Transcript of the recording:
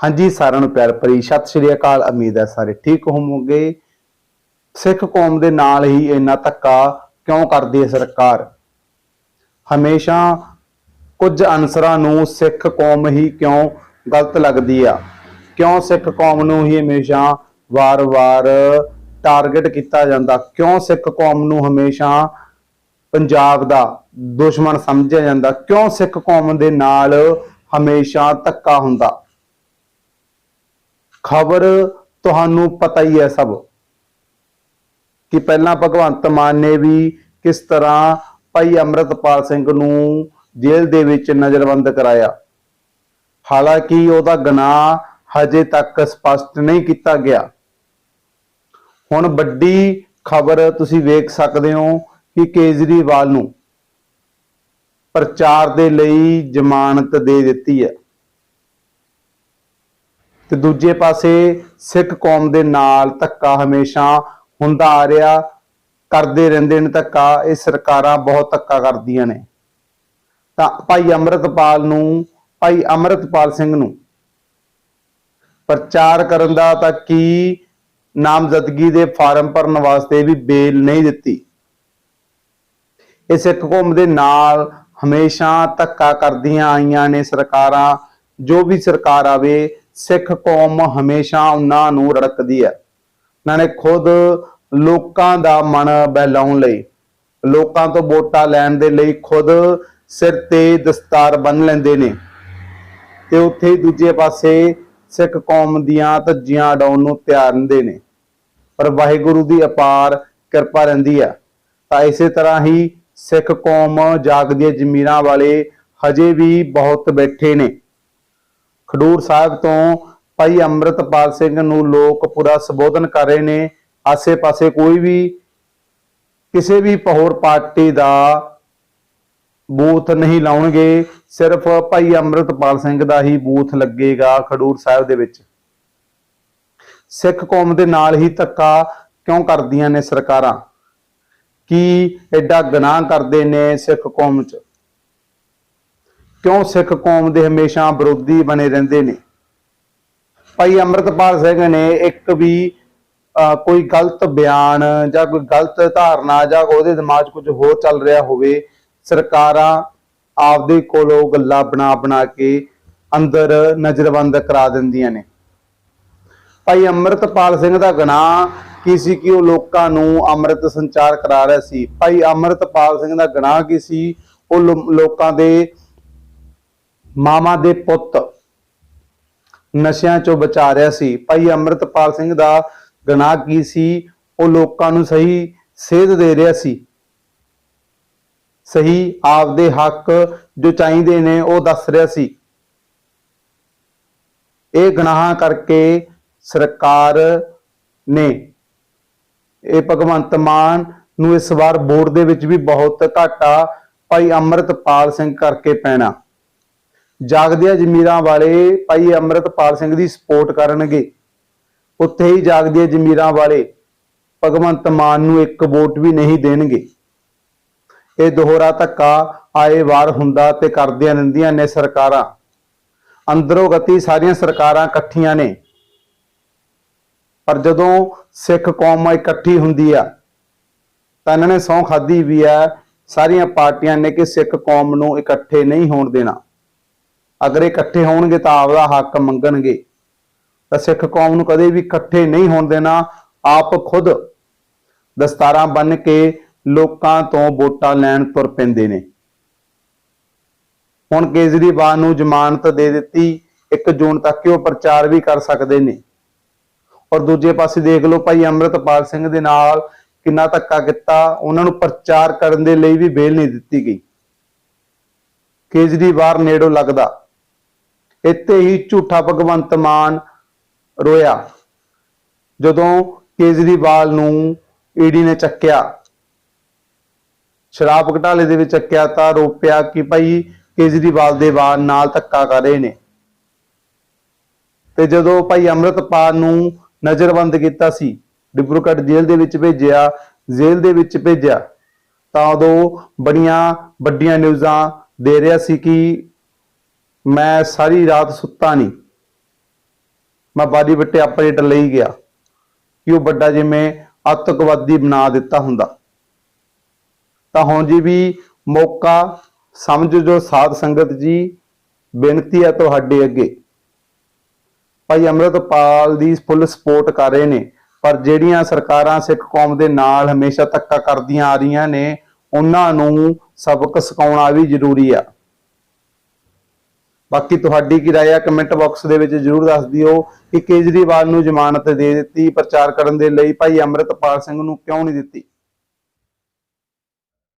ਹਾਂਜੀ, ਸਾਰਿਆਂ ਨੂੰ ਪਿਆਰ ਭਰੀ ਸਤਿ ਸ਼੍ਰੀ ਅਕਾਲ। ਉਮੀਦ ਹੈ ਸਾਰੇ ਠੀਕ ਹੋਵੋਗੇ। ਸਿੱਖ ਕੌਮ ਦੇ ਨਾਲ ਹੀ ਇੰਨਾ ਧੱਕਾ ਕਿਉਂ ਕਰਦੀ ਹੈ ਸਰਕਾਰ? ਹਮੇਸ਼ਾ ਕੁਝ ਅਨਸਰਾਂ ਨੂੰ ਸਿੱਖ ਕੌਮ ਹੀ ਕਿਉਂ ਗਲਤ ਲੱਗਦੀ ਆ? ਕਿਉਂ ਸਿੱਖ ਕੌਮ ਨੂੰ ਹੀ ਹਮੇਸ਼ਾ ਵਾਰ-ਵਾਰ ਟਾਰਗੇਟ ਕੀਤਾ ਜਾਂਦਾ? ਕਿਉਂ ਸਿੱਖ ਕੌਮ ਨੂੰ ਹਮੇਸ਼ਾ ਪੰਜਾਬ ਦਾ ਦੁਸ਼ਮਣ ਸਮਝਿਆ ਜਾਂਦਾ? ਕਿਉਂ ਸਿੱਖ ਕੌਮ ਦੇ ਨਾਲ ਹਮੇਸ਼ਾ ਧੱਕਾ ਹੁੰਦਾ? ਖਬਰ ਤੁਹਾਨੂੰ ਪਤਾ ਹੀ ਹੈ ਸਭ ਕਿ ਪਹਿਲਾਂ ਭਗਵੰਤ ਮਾਨ ਨੇ ਵੀ ਕਿਸ ਤਰ੍ਹਾਂ ਭਾਈ ਅੰਮ੍ਰਿਤਪਾਲ ਸਿੰਘ ਨੂੰ ਜੇਲ੍ਹ ਦੇ ਵਿੱਚ ਨਜ਼ਰਬੰਦ ਕਰਾਇਆ। ਹਾਲਾਂਕਿ ਉਹਦਾ ਗੁਨਾਹ ਹਜੇ ਤੱਕ ਸਪਸ਼ਟ ਨਹੀਂ ਕੀਤਾ ਗਿਆ। ਹੁਣ ਵੱਡੀ ਖਬਰ ਤੁਸੀਂ ਵੇਖ ਸਕਦੇ ਹੋ ਕਿ ਕੇਜਰੀਵਾਲ ਨੂੰ ਪ੍ਰਚਾਰ ਦੇ ਲਈ ਜ਼ਮਾਨਤ ਦੇ ਦਿੱਤੀ ਹੈ। ਤੇ ਦੂਜੇ ਪਾਸੇ ਸਿੱਖ ਕੌਮ ਦੇ ਨਾਲ ਧੱਕਾ ਹਮੇਸ਼ਾ ਹੁੰਦਾ ਆ ਰਿਹਾ, ਕਰਦੇ ਰਹਿੰਦੇ ਨੇ ਧੱਕਾ, ਇਹ ਸਰਕਾਰਾਂ ਬਹੁਤ ਧੱਕਾ ਕਰਦੀਆਂ ਨੇ। ਤਾਂ ਭਾਈ ਅੰਮ੍ਰਿਤਪਾਲ ਨੂੰ, ਭਾਈ ਅੰਮ੍ਰਿਤਪਾਲ ਸਿੰਘ ਨੂੰ ਪ੍ਰਚਾਰ ਕਰਨ ਦਾ ਤਾਂ ਕੀ ਨਾਮਜ਼ਦਗੀ ਦੇ ਫਾਰਮ ਭਰਨ ਵਾਸਤੇ ਵੀ ਬੇਲ ਨਹੀਂ ਦਿੱਤੀ। ਇਹ ਸਿੱਖ ਕੌਮ ਦੇ ਨਾਲ ਹਮੇਸ਼ਾ ਧੱਕਾ ਕਰਦੀਆਂ ਆਈਆਂ ਨੇ ਸਰਕਾਰਾਂ, ਜੋ ਵੀ ਸਰਕਾਰ ਆਵੇ ਸਿੱਖ ਕੌਮ ਹਮੇਸ਼ਾ ਉਹਨਾਂ ਨੂੰ ਰੜਕਦੀ ਹੈ। ਉਹਨਾਂ ਨੇ ਖੁਦ ਲੋਕਾਂ ਦਾ ਮਨ ਬਹਿਲਾਉਣ ਲਈ, ਲੋਕਾਂ ਤੋਂ ਵੋਟਾਂ ਲੈਣ ਦੇ ਲਈ ਖੁਦ ਸਿਰ ਤੇ ਦਸਤਾਰ ਬੰਨ ਲੈਂਦੇ ਨੇ। ਤੇ ਉੱਥੇ ਦੂਜੇ ਪਾਸੇ ਸਿੱਖ ਕੌਮ ਦੀਆਂ ਧੱਜੀਆਂ ਉਡਾਉਣ ਨੂੰ ਤਿਆਰ ਰਹਿੰਦੇ ਨੇ। ਪਰ ਵਾਹਿਗੁਰੂ ਦੀ ਅਪਾਰ ਕਿਰਪਾ ਰਹਿੰਦੀ ਹੈ। ਤਾਂ ਇਸੇ ਤਰ੍ਹਾਂ ਹੀ ਸਿੱਖ ਕੌਮ ਜਾਗਦੀਆਂ ਜ਼ਮੀਰਾਂ ਵਾਲੇ ਹਜੇ ਵੀ ਬਹੁਤ ਬੈਠੇ ਨੇ। ਖਡੂਰ ਸਾਹਿਬ ਤੋਂ ਭਾਈ ਅੰਮ੍ਰਿਤਪਾਲ ਸਿੰਘ ਨੂੰ ਲੋਕ ਪੂਰਾ ਸੰਬੋਧਨ ਕਰ ਰਹੇ ਨੇ। ਆਸੇ-ਪਾਸੇ ਕੋਈ ਵੀ, ਕਿਸੇ ਵੀ ਪਹੋਰ ਪਾਰਟੀ ਦਾ ਬੂਥ ਨਹੀਂ ਲਾਉਣਗੇ। ਸਿਰਫ ਭਾਈ ਅੰਮ੍ਰਿਤਪਾਲ ਸਿੰਘ ਦਾ ਹੀ ਬੂਥ ਲੱਗੇਗਾ ਖਡੂਰ ਸਾਹਿਬ ਦੇ ਵਿੱਚ। ਸਿੱਖ ਕੌਮ ਦੇ ਨਾਲ ਹੀ ਧੱਕਾ ਕਿਉਂ ਕਰਦੀਆਂ ਨੇ ਸਰਕਾਰਾਂ? ਕੀ ਐਡਾ ਗੁਨਾਹ ਕਰਦੇ ਨੇ ਸਿੱਖ ਕੌਮ 'ਚ? ਕਿਉਂ ਸਿੱਖ ਕੌਮ ਦੇ ਹਮੇਸ਼ਾ ਵਿਰੋਧੀ ਬਣੇ ਰਹਿੰਦੇ ਨੇ? ਭਾਈ ਅੰਮ੍ਰਿਤਪਾਲ ਸਿੰਘ ਨੇ ਇੱਕ ਵੀ ਕੋਈ ਗਲਤ ਬਿਆਨ ਜਾਂ ਕੋਈ ਗਲਤ ਧਾਰਨਾ ਜਾਂ ਉਹਦੇ ਦਿਮਾਗ 'ਚ ਕੁਝ ਹੋਰ ਚੱਲ ਰਿਹਾ ਹੋਵੇ, ਸਰਕਾਰਾਂ ਆਪਦੇ ਕੋਲੋਂ ਗੱਲਾਂ ਬਣਾ ਬਣਾ ਕੇ ਅੰਦਰ ਨਜ਼ਰਬੰਦ ਕਰਾ ਦਿੰਦੀਆਂ ਨੇ। ਭਾਈ ਅੰਮ੍ਰਿਤਪਾਲ ਸਿੰਘ ਦਾ ਗੁਨਾਹ ਕੀ ਸੀ ਕਿ ਉਹ ਲੋਕਾਂ ਨੂੰ ਅੰਮ੍ਰਿਤ ਸੰਚਾਰ ਕਰਾ ਰਿਹਾ ਸੀ? ਭਾਈ ਅੰਮ੍ਰਿਤਪਾਲ ਸਿੰਘ ਦਾ ਗੁਨਾਹ ਕੀ ਸੀ? ਉਹ ਲੋਕਾਂ ਦੇ ਮਾਮਾ ਦੇ ਪੁੱਤ। ਨਸ਼ਿਆਂ ਚੋਂ ਬਚਾ ਰਿਹਾ ਸੀ। ਭਾਈ ਅੰਮ੍ਰਿਤਪਾਲ ਸਿੰਘ ਦਾ ਗੁਨਾਹ ਕੀ ਸੀ? ਉਹ ਲੋਕਾਂ ਨੂੰ ਸਹੀ ਸੇਧ ਦੇ ਰਿਹਾ ਸੀ। ਸਹੀ ਆਪਦੇ ਹੱਕ ਜੋ ਚਾਹੀਦੇ ਨੇ, ਉਹ ਦੱਸ ਰਿਹਾ ਸੀ। ਇਹ ਗੁਨਾਹਾਂ ਕਰਕੇ ਸਰਕਾਰ ਨੇ ਇਹ ਭਗਵੰਤ ਮਾਨ ਨੂੰ ਇਸ ਵਾਰ ਵੋਟ ਦੇ ਵਿੱਚ ਵੀ ਬਹੁਤ ਘਾਟਾ ਭਾਈ ਅੰਮ੍ਰਿਤਪਾਲ ਸਿੰਘ ਕਰਕੇ ਪੈਣਾ। ਜਾਗਦਿਆਂ ਜ਼ਮੀਰਾਂ ਵਾਲੇ ਭਾਈ ਅੰਮ੍ਰਿਤਪਾਲ ਸਿੰਘ ਦੀ ਸਪੋਰਟ ਕਰਨਗੇ। ਉੱਥੇ ਹੀ ਜਾਗਦਿਆਂ ਜ਼ਮੀਰਾਂ ਵਾਲੇ। ਭਗਵੰਤ ਮਾਨ ਨੂੰ ਇੱਕ ਵੋਟ ਵੀ ਨਹੀਂ ਦੇਣਗੇ। ਇਹ ਦੋਹਰਾ ਧੱਕਾ ਆਏ ਵਾਰ ਹੁੰਦਾ ਤੇ ਕਰਦੀਆਂ ਰਹਿੰਦੀਆਂ ਨੇ ਸਰਕਾਰਾਂ। ਅੰਦਰੋਂ ਗਤੀ ਸਾਰੀਆਂ ਸਰਕਾਰਾਂ ਇਕੱਠੀਆਂ ਨੇ। ਪਰ ਜਦੋਂ ਸਿੱਖ ਕੌਮ ਇਕੱਠੀ ਹੁੰਦੀ ਆ, ਤਾਂ ਇਹਨਾਂ ਨੇ ਸਹੁੰ ਖਾਦੀ ਵੀ ਆ। ਸਾਰੀਆਂ ਪਾਰਟੀਆਂ ਨੇ ਕਿ ਸਿੱਖ ਕੌਮ ਨੂੰ ਇਕੱਠੇ ਨਹੀਂ ਹੋਣ ਦੇਣਾ। ਅਗਰ ਇਹ ਇਕੱਠੇ ਹੋਣਗੇ ਤਾਂ ਆਪਦਾ ਹੱਕ ਮੰਗਣਗੇ। ਤਾਂ ਸਿੱਖ ਕੌਮ ਨੂੰ ਕਦੇ ਵੀ ਇਕੱਠੇ ਨਹੀਂ ਹੋਣ ਦੇਣਾ, ਆਪ ਖੁਦ ਦਸਤਾਰਾਂ ਬੰਨ ਕੇ ਲੋਕਾਂ ਤੋਂ ਵੋਟਾਂ ਲੈਣ ਤੁਰ ਪੈਂਦੇ ਨੇ। ਹੁਣ ਕੇਜਰੀਵਾਲ ਨੂੰ ਜ਼ਮਾਨਤ ਦੇ ਦਿੱਤੀ 1 ਜੂਨ ਤੱਕ ਹੀ ਉਹ ਪ੍ਰਚਾਰ ਵੀ ਕਰ ਸਕਦੇ ਨੇ। ਔਰ ਦੂਜੇ ਪਾਸੇ ਦੇਖ ਲਓ ਭਾਈ ਅੰਮ੍ਰਿਤਪਾਲ ਸਿੰਘ ਦੇ ਨਾਲ ਕਿੰਨਾ ਧੱਕਾ ਕੀਤਾ, ਉਹਨਾਂ ਨੂੰ ਪ੍ਰਚਾਰ ਕਰਨ ਦੇ ਲਈ ਵੀ ਬੇਲ ਨਹੀਂ ਦਿੱਤੀ ਗਈ। ਕੇਜਰੀਵਾਲ ਨੇੜੋਂ ਲੱਗਦਾ। ਇੱਥੇ ਹੀ ਝੂਠਾ ਭਗਵੰਤ ਮਾਨ ਰੋਇਆ। ਜਦੋਂ ਕੇਜਰੀਵਾਲ ਨੂੰ ਈਡੀ ਨੇ ਚੱਕਿਆ, ਸ਼ਰਾਬ ਘਟਾਲੇ ਦੇ ਵਿੱਚ ਚੱਕਿਆ ਤਾਂ ਰੋਪਿਆ ਕਿ ਭਾਈ ਕੇਜਰੀਵਾਲ ਦੇ ਵਾਰ ਨਾਲ ਧੱਕਾ ਕਰ ਰਹੇ ਨੇ। ਤੇ ਜਦੋਂ ਭਾਈ ਅੰਮ੍ਰਿਤਪਾਲ ਨੂੰ ਨਜ਼ਰਬੰਦ ਕੀਤਾ ਸੀ, ਡਿਬਰੂਗੜ੍ਹ ਜੇਲ੍ਹ ਦੇ ਵਿੱਚ ਭੇਜਿਆ, ਜੇਲ੍ਹ ਦੇ ਵਿੱਚ ਭੇਜਿਆ, ਤਾਂ ਉਦੋਂ ਬੜੀਆਂ ਵੱਡੀਆਂ ਨਿਊਜ਼ਾਂ ਦੇ ਰਿਹਾ ਸੀ ਕਿ ਮੈਂ ਸਾਰੀ ਰਾਤ ਸੁੱਤਾ ਨਹੀਂ। ਮੈਂ ਬਾਰੀ ਬੱਟੇ ਅਪਡੇਟ ਲਈ ਗਿਆ ਕਿ ਉਹ ਵੱਡਾ ਜਿਵੇਂ ਆਤੰਕਵਾਦੀ ਬਣਾ ਦਿੱਤਾ ਹੁੰਦਾ। ਤਾਂ ਹੁਣ ਜੀ ਵੀ ਮੌਕਾ ਸਮਝ ਜੋ ਸਾਧ ਸੰਗਤ ਜੀ, ਬੇਨਤੀ ਹੈ ਤੁਹਾਡੇ ਅੱਗੇ। ਭਾਈ ਅੰਮ੍ਰਿਤਪਾਲ ਦੀ ਫੁੱਲ ਸਪੋਰਟ ਕਰ ਰਹੇ ਨੇ, ਪਰ ਜਿਹੜੀਆਂ ਸਰਕਾਰਾਂ ਸਿੱਖ ਕੌਮ ਦੇ ਨਾਲ ਹਮੇਸ਼ਾ ਧੱਕਾ ਕਰਦੀਆਂ ਆ ਰਹੀਆਂ ਨੇ, ਉਹਨਾਂ ਨੂੰ ਸਬਕ ਸਿਖਾਉਣਾ ਵੀ ਜ਼ਰੂਰੀ ਆ। ਬਾਕੀ ਤੁਹਾਡੀ ਕੀ ਰਾਏ ਆ ਕਮੈਂਟ ਬਾਕਸ ਦੇ ਵਿੱਚ ਜਰੂਰ ਦੱਸ ਦਿਓ ਕਿ ਕੇਜਰੀਵਾਲ ਨੂੰ ਜ਼ਮਾਨਤ ਦੇ ਦਿੱਤੀ, ਪ੍ਰਚਾਰ ਕਰਨ ਦੇ ਲਈ ਭਾਈ ਅੰਮ੍ਰਿਤਪਾਲ ਸਿੰਘ ਨੂੰ ਕਿਉਂ ਨਹੀਂ ਦਿੱਤੀ?